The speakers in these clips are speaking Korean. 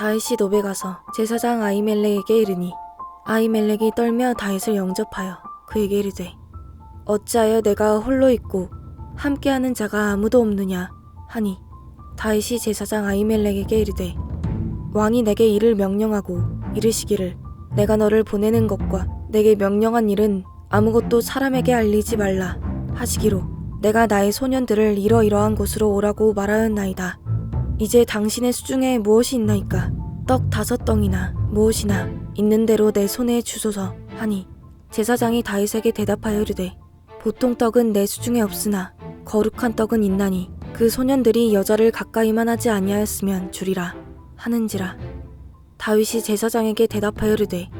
다윗이 노베 가서 제사장 아이멜렉에게 이르니 아이멜렉이 떨며 다윗을 영접하여 그에게 이르되 어찌하여 내가 홀로 있고 함께하는 자가 아무도 없느냐 하니 다윗이 제사장 아이멜렉에게 이르되 왕이 내게 이를 명령하고 이르시기를 내가 너를 보내는 것과 내게 명령한 일은 아무것도 사람에게 알리지 말라 하시기로 내가 나의 소년들을 이러이러한 곳으로 오라고 말하였나이다. 이제 당신의 수중에 무엇이 있나이까? 떡 다섯 덩이나 무엇이나 있는 대로 내 손에 주소서. 하니 제사장이 다윗에게 대답하여 이르되 보통 떡은 내 수중에 없으나 거룩한 떡은 있나니 그 소년들이 여자를 가까이만 하지 아니하였으면 주리라 하는지라. 다윗이 제사장에게 대답하여 이르되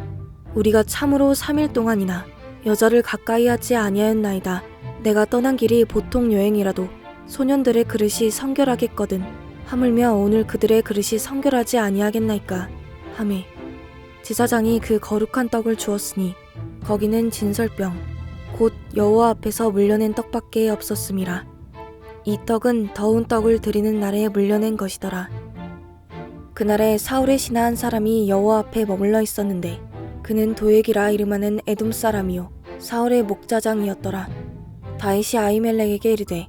우리가 참으로 3일 동안이나 여자를 가까이 하지 아니하였나이다. 내가 떠난 길이 보통 여행이라도 소년들의 그릇이 성결하겠거든 하물며 오늘 그들의 그릇이 성결하지 아니하겠나이까 하매 제사장이 그 거룩한 떡을 주었으니 거기는 진설병 곧 여호와 앞에서 물려낸 떡밖에 없었음이라. 이 떡은 더운 떡을 드리는 날에 물려낸 것이더라. 그날에 사울의 신하 한 사람이 여호와 앞에 머물러 있었는데 그는 도액이라 이름하는 에돔 사람이요 사울의 목자장이었더라. 다윗이 아이멜렉에게 이르되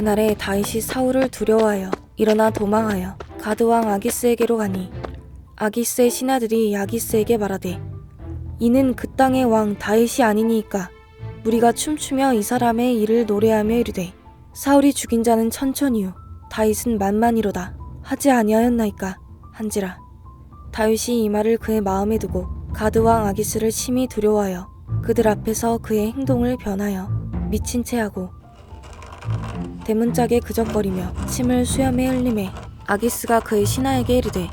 그날에 다윗이 사울을 두려워하여 일어나 도망하여 가드왕 아기스에게로 가니 아기스의 신하들이 아기스에게 말하되 이는 그 땅의 왕 다윗이 아니니까 우리가 춤추며 이 사람의 일을 노래하며 이르되 사울이 죽인 자는 천천히요 다윗은 만만이로다. 하지 아니하였나이까 한지라. 다윗이 이 말을 그의 마음에 두고 가드왕 아기스를 심히 두려워하여 그들 앞에서 그의 행동을 변하여 미친 채 하고 대문짝에 그적거리며 침을 수염에 흘림에 아기스가 그의 신하에게 이르되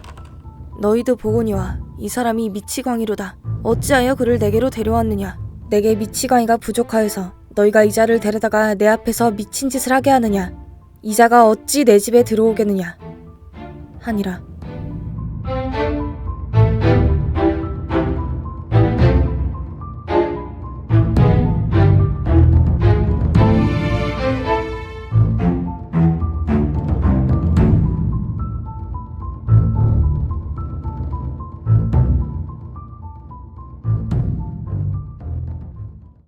너희도 보거니와 이 사람이 미치광이로다. 어찌하여 그를 내게로 데려왔느냐? 내게 미치광이가 부족하여서 너희가 이 자를 데려다가 내 앞에서 미친 짓을 하게 하느냐? 이 자가 어찌 내 집에 들어오겠느냐? 하니라